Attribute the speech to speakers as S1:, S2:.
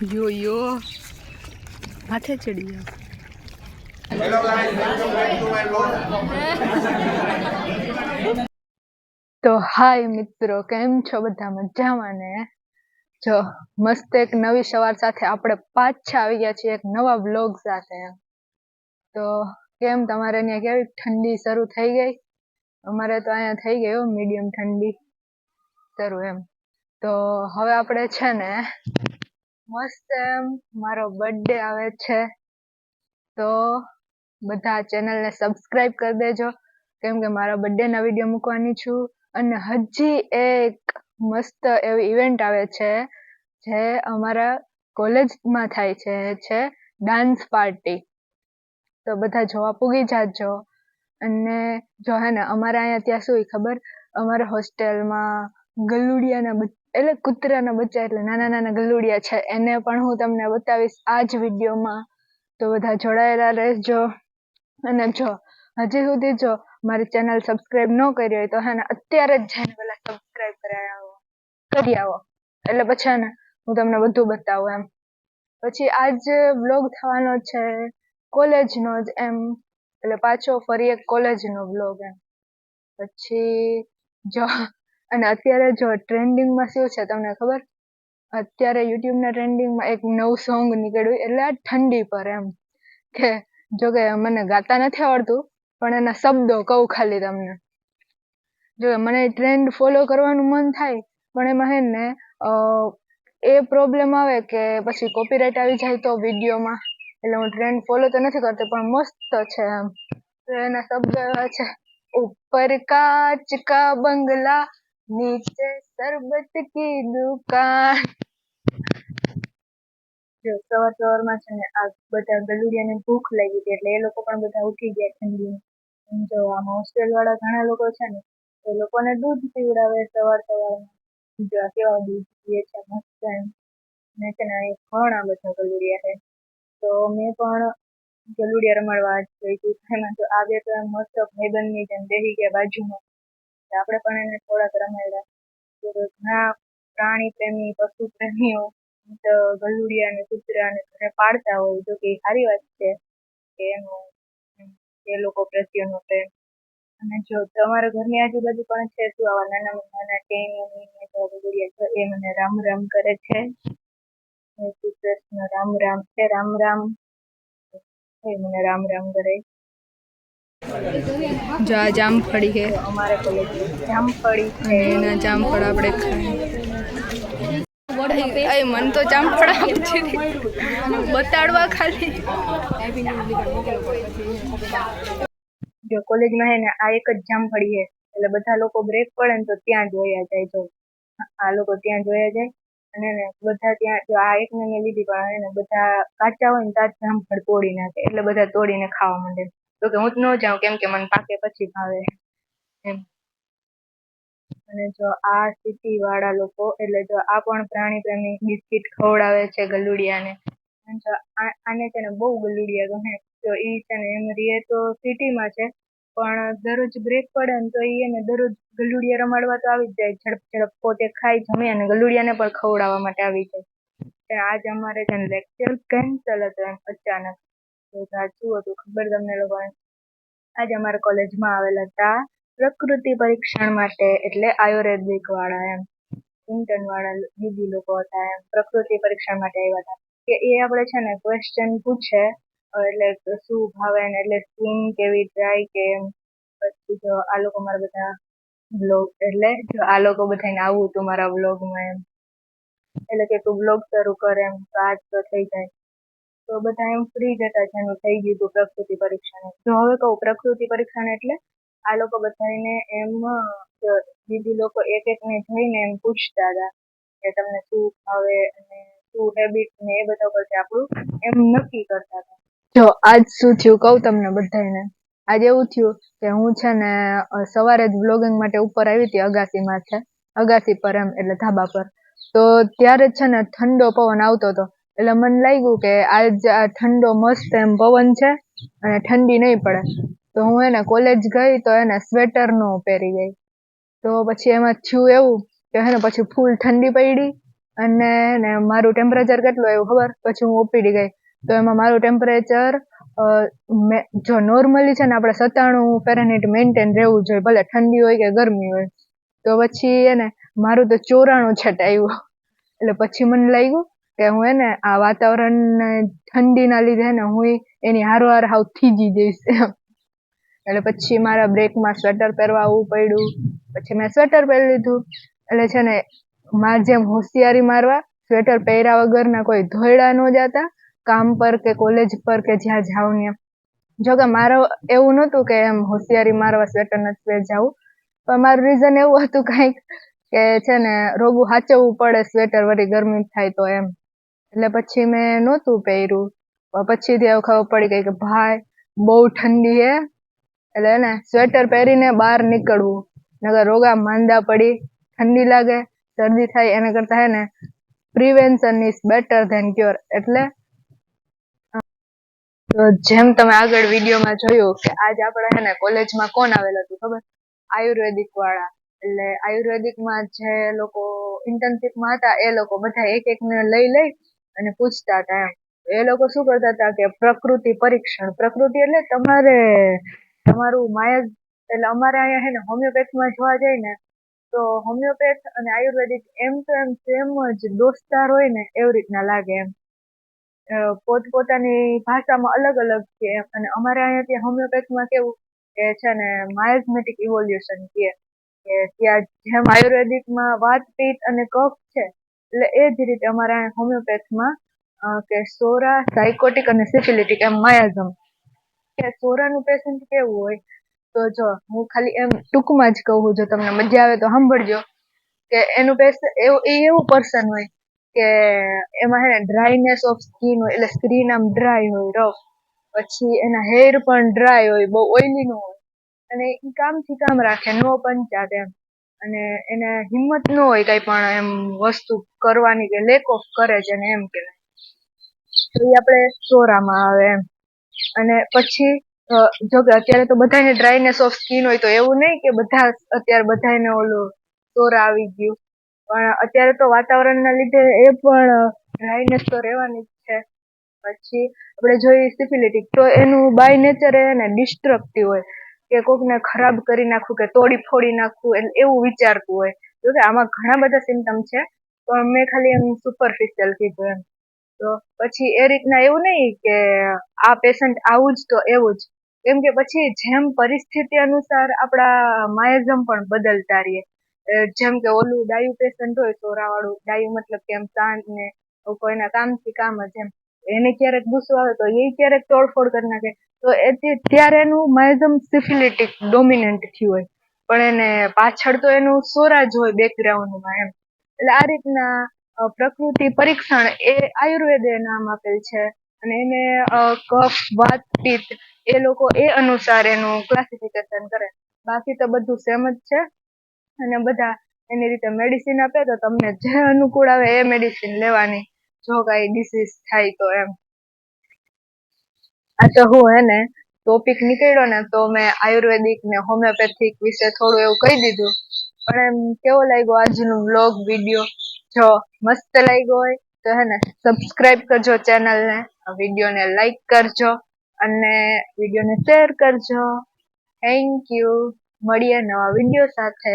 S1: યો યો માથે ચડી જાવ. તો હાય મિત્રો, કેમ છો બધા મજામાં ને? જો, મસ્ત એક નવી સવાર સાથે આપણે પાછા આવી ગયા છીએ, એક નવા બ્લોગ સાથે. તો કેમ તમારે ત્યાં કેવી ઠંડી શરૂ થઈ ગઈ? અમારે તો અહીંયા થઈ ગયો મીડિયમ ઠંડી. શરૂ એમ. તો હવે આપણે છે ને મસ્ત એમ. મારો બર્થડે આવે છે. તો બધા ચેનલને સબસ્ક્રાઇબ કરી દેજો. કેમ કે મારા બર્થડેના વીડિયો મૂકવાની છું. અને હજી એક મસ્ત એવી ઇવેન્ટ આવે છે, જે અમારા કોલેજમાં થાય છે છે ડાન્સ પાર્ટી તો બધા જોવા પૂગી જાજો. અને જો હે ને, અમારા અહીંયા ત્યાં શું ખબર? અમારા હોસ્ટેલમાં ગલુડિયાના એટલે કૂતરાના બચ્ચા એટલે નાના નાના ગલુડિયા છે. એને પણ હું તમને બતાવીશ આ જ વિડીયોમાં. તો બધા જોડાયેલા રહેજો. અને જો, હજી સુધી જો મારી ચેનલ સબસ્ક્રાઇબ ન કરી હોય તો હે અત્યારે જ જઈને પેલા સબસ્ક્રાઇબ કરાવી આવો. કરી આવો. એટલે પછી ને હું તમને બધું બતાવું એમ. પછી આજ બ્લોગ થવાનો છે કોલેજનો જ એમ. એટલે પાછો ફરી એક કોલેજનો બ્લોગ એમ. પછી જો અને અત્યારે જો ટ્રેન્ડિંગમાં શું છે તમને ખબર? અત્યારે યુટ્યુબના ટ્રેન્ડિંગમાં એક નવું સોંગ નીકળ્યું, એટલે ઠંડી પર એમ. કે જો કે મને ગાતા નથી આવડતું, પણ એના શબ્દો કહું ખાલી તમને. જો મને ટ્રેન્ડ ફોલો કરવાનું મન થાય, પણ એમાં હે ને એ પ્રોબ્લેમ આવે કે પછી કોપીરાઇટ આવી જાય તો વિડીયોમાં. એટલે હું ટ્રેન્ડ ફોલો તો નથી કરતી, પણ મસ્ત છે એમ. એના શબ્દો એવા છે ઉપર કાચ કા બંગલા નીચે શરબત કી દુકાન જો સવાર સવારમાં છે ને આ બધા ગલુડિયાને ભૂખ લાગી હતી એટલે એ લોકો પણ બધા ઉઠી ગયા ઠંડી જો આમાં હોસ્ટેલ વાળા ઘણા લોકો છે ને, એ લોકોને દૂધ પીવડાવે સવાર સવારમાં જો આ કેવા દૂધ પીએ છે, મસ્ત એમ। ને છે ને ઘણા બધા ગલુડિયા છે। તો મેં પણ ગલુડિયા રમાડવા જ ગઈ હતી, એમાં તો આ બે તો મસ્ત ભાઈબંધની જેમ બેસી ગયા બાજુમાં। આપણે પણ એને થોડાક રમાડ્યા. ઘણા પ્રાણી પ્રેમી, પશુ પ્રેમીઓ તો ગલુડિયા ને કૂતરા ને પાળતા હોય, જો કે સારી વાત છે કે એનું એ લોકો પ્રત્યેનો પ્રેમ. અને જો તમારા ઘરની આજુબાજુ પણ છે શું આવા નાના નાના ટેણીઓ એ મને રામ રામ કરે છે. શ્રી કૃષ્ણ. રામ રામ છે, રામ રામ. એ મને રામ રામ કરે. જો આ જામફળી છે. અમારે જામફળી છે. એના જામફળ આપણે ખાઈ મન તો જામફળ આપજે બતાડવા ખાલી. જો કોલેજમાં હે ને આ એક જ જામફળી છે. એટલે બધા લોકો બ્રેક પડે ને તો ત્યાં જોયા જાય જો. આ લોકો ત્યાં જોયા જાય. અને બધા ત્યાં જો આ એક ને મેં લીધી પણ બધા કાચા હોય ને ત્યાં જામફળ તોડી નાખે. એટલે બધા તોડીને ખાવા માંડે. તો કે હું જ ન જાઉં કેમ કે મને પાકે પછી ભાવે. એમ. અને જો આ સિટી વાળા લોકો, એટલે જો આ પણ પ્રાણી પ્રેમી બિસ્કિટ ખવડાવે છે ગલુડિયાને. જો આને છે ને બહુ ગલુડિયા ગમે. તો એ છે ને એમ રહે તો સિટીમાં છે, પણ દરરોજ બ્રેક પડે ને તો એને દરરોજ ગલુડિયા રમાડવા તો આવી જ જાય. ઝડપ ઝડપ પોતે ખાઈ જમે અને ગલુડિયાને પણ ખવડાવવા માટે આવી જાય. આજ અમારે છે ને લેક્ચર કેન્સલ હતો એમ અચાનક. સાચું હતું. ખબર તમને લોકોને? આજે અમારા કોલેજમાં આવેલા હતા પ્રકૃતિ પરીક્ષણ માટે, એટલે આયુર્વેદિક વાળા એમ. ઇન્ટર્ન વાળા દીદી લોકો હતા એમ. પ્રકૃતિ પરીક્ષણ માટે આવ્યા હતા. કે એ આપણે છે ને ક્વેશ્ચન પૂછે, એટલે શું ભાવે ને એટલે સ્કીન કેવી ડ્રાય કે એમ. પછી જો આ લોકો મારા બધા બ્લોગ એટલે જો આ લોકો બધાને આવું હતું મારા બ્લોગમાં એમ. એટલે કે તું બ્લોગ શરૂ કર એમ, તો આજ તો થઈ જાય. તો બધા એમ ફ્રી જ હતા જેનું થઈ ગયું હતું પ્રકૃતિ પરીક્ષણ જો હવે કહું પ્રકૃતિ પરીક્ષણ એટલે આ લોકો બધાને એમ બીજી લોકો એક એક ને જઈને એમ પૂછતા હતા કે તમને શું ભાવે અને શું હેબિટ ને એ બધા પરથી આપણું એમ નક્કી કરતા હતા. જો આજ શું થયું કહું તમને બધાને? આજે એવું થયું કે હું છે ને સવારે જ બ્લોગિંગ માટે ઉપર આવી હતી અગાસીમાં છે અગાસી પર એમ, એટલે ધાબા પર. તો ત્યારે છે ને ઠંડો પવન આવતો હતો. એટલે મને લાગ્યું કે આજ આ ઠંડો મસ્ત એમ પવન છે અને ઠંડી નહીં પડે. તો હું એને કોલેજ ગઈ તો એને સ્વેટર નો પહેરી ગઈ. તો પછી એમાં થયું એવું કે હે ને પછી ફૂલ ઠંડી પડી અને ને મારું ટેમ્પરેચર કેટલું આવ્યું ખબર? પછી હું ઓપીડી ગઈ. તો એમાં મારું ટેમ્પરેચર જો નોર્મલી છે ને આપણે સત્તાણું ફેરનહીટ મેન્ટેન રહેવું જોઈએ, ભલે ઠંડી હોય કે ગરમી હોય. તો પછી એને મારું તો ચોરાણું છેટ આવ્યું. એટલે પછી મને લાગ્યું કે હું એને આ વાતાવરણને ઠંડીના લીધે ને હું એની હારોહાર હાવ થીજી જઈશ એટલે પછી મારા બ્રેકમાં સ્વેટર પહેરવા આવવું પડ્યું. પછી મેં સ્વેટર પહેરી લીધું. એટલે છે ને માર જેમ હોશિયારી મારવા સ્વેટર પહેર્યા વગરના કોઈ ધોયડા ન જાતા, કામ પર કે કોલેજ પર કે જ્યાં જાઉં ને જો કે મારો એવું નહોતું કે એમ હોશિયારી મારવા સ્વેટર નથી જાઉં પણ મારું રીઝન એવું હતું કાંઈક કે છે ને રોગું સાચવવું પડે, સ્વેટર વળી ગરમી થાય તો એમ. એટલે પછી મેં નહોતું પહેર્યું. પછી હવે ખબર પડી ગઈ કે ભાઈ, બહુ ઠંડી હે. એટલે ને સ્વેટર પહેરીને બહાર નીકળવું. નકર રોગા માંદા પડી. ઠંડી લાગે, શરદી થાય, એના કરતા હે ને prevention is better than cure એટલે તો જેમ તમે આગળ વિડીયોમાં જોયું કે આજ આપણે હે ને કોલેજમાં કોણ આવેલું હતું ખબર? આયુર્વેદિક વાળા. એટલે આયુર્વેદિકમાં જે લોકો ઇન્ટર્નશીપમાં હતા, એ લોકો બધા એક એક ને લઈ લઈ અને પૂછતા હતા એમ. એ લોકો શું કરતા હતા કે પ્રકૃતિ પરીક્ષણ. પ્રકૃતિ એટલે તમારે તમારું માયા એટલે અમારે અહીંયા છે ને હોમિયોપેથમાં જોવા જઈએ ને, તો હોમિયોપેથ અને આયુર્વેદિક એમ તો એમ સેમ જ દોસ્તાર હોય ને એવી રીતના લાગે એમ. પોતપોતાની ભાષામાં અલગ અલગ છે અને અમારે અહીંયા ત્યાં હોમિયોપેથમાં કેવું કે છે ને માયઝમેટિક ઇવોલ્યુશન કહે કે ત્યાં જેમ આયુર્વેદિકમાં વાત પિત્ત અને કફ છે એટલે એ જ રીતે અમારા હોમિયોપેથમાં કે સોરા સાયકોટિક અને સિફિલિટિક એમ માયાઝમ કે સોરાનું પેશન્ટ કેવું હોય, તો જો હું ખાલી એમ ટૂંકમાં જ કહું જો તમને મજા આવે તો સાંભળજો, કે એનું પેશન્ટ એવું એ એવું પર્સન હોય કે એમાં હે ડ્રાયનેસ ઓફ સ્કિન હોય, એટલે સ્કિન આમ ડ્રાય હોય રફ પછી એના હેર પણ ડ્રાય હોય, બહુ ઓઇલી નો હોય. અને એ કામથી કામ રાખે, નો પંચાત એમ. અને એને હિંમત ન હોય કઈ પણ એમ વસ્તુ કરવાની કે લેક ઓફ કરે છે ને એમ કે આપણે સોરામાં આવે એમ. અને પછી જો કે અત્યારે તો બધાને ડ્રાયનેસ ઓફ સ્કિન હોય તો એવું નહીં કે બધા અત્યારે બધાને ઓલું સોરા આવી ગયું. પણ અત્યારે તો વાતાવરણના લીધે એ પણ ડ્રાયનેસ તો રહેવાની જ છે. પછી આપણે જોઈએ સિફિલિટિક તો એનું બાય નેચર એને ડિસ્ટ્રક્ટિવ હોય. કે કોકને ખરાબ કરી નાખવું કે તોડી ફોડી નાખવું એવું વિચારતું હોય. જો કે આમાં ઘણા બધા સિમ્ટમ છે, પણ મેં ખાલી એમ સુપરફિશિયલ કીધું એમ. તો પછી એ રીતના એવું નહીં કે આ પેશન્ટ આવું જ તો એવું જ. કેમ કે પછી જેમ પરિસ્થિતિ અનુસાર આપણા માયઝમ પણ બદલતા રહીએ. જેમ કે ઓલું ડાયુ પેશન્ટ હોય, સોરાવાળું ડાયું મતલબ કે એમ શાંત ને કોઈના કામથી કામ જ એમ. એને ક્યારેક ગુસ્સો આવે તો એ ક્યારેક તોડફોડ કરી નાખે. તો એથી ત્યારે એનું માયઝમ સિફિલિટિક ડોમિનન્ટ થયું હોય. પણ એને પાછળ તો એનું સોરા જ હોય બેકગ્રાઉન્ડમાં એમ. એટલે આ રીતના પ્રકૃતિ પરીક્ષણ એ આયુર્વેદે નામ આપેલ છે. અને એને કફ, વાત, પિત્ત એ લોકો એ અનુસાર એનું ક્લાસિફિકેશન કરે. બાકી તો બધું સેમ જ છે. અને બધા એની રીતે મેડિસિન આપે તો તમને જે અનુકૂળ આવે એ મેડિસિન લેવાની. જો કાંઈ ડિસીઝ થાય તો એમ. આ તો હું હે ને ટોપિક નીકળ્યો ને તો મેં આયુર્વેદિક ને હોમિયોપેથિક વિશે થોડું એવું કહી દીધું. પણ એમ કેવો લાગ્યો આજનો વ્લોગ વીડિયો જો મસ્ત લાગ્યો હોય તો હે ને સબસ્ક્રાઇબ કરજો ચેનલને વિડીયોને લાઈક કરજો અને વિડીયોને શેર કરજો. થેન્ક યુ મળીએ નવા વીડિયો સાથે.